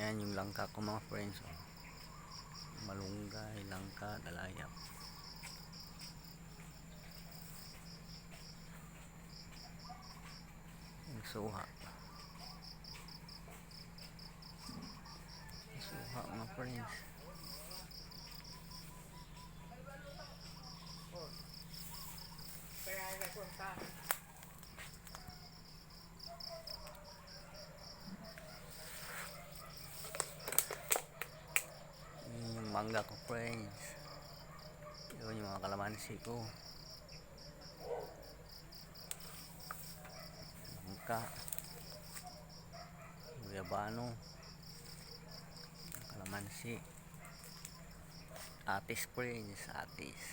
Ayan yung langka ko mga friends. Oh. Malunggay, langka, dalayap. Yung suha. Yung Suha mga friends. Yun yung mangga ko friends. Yun yung mga kalamansi ko. Langka. Guyabano. Kalamansi. Atis friends. Atis.